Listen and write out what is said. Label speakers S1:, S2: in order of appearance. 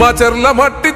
S1: పుంతరో మా చెర్ల మట్టి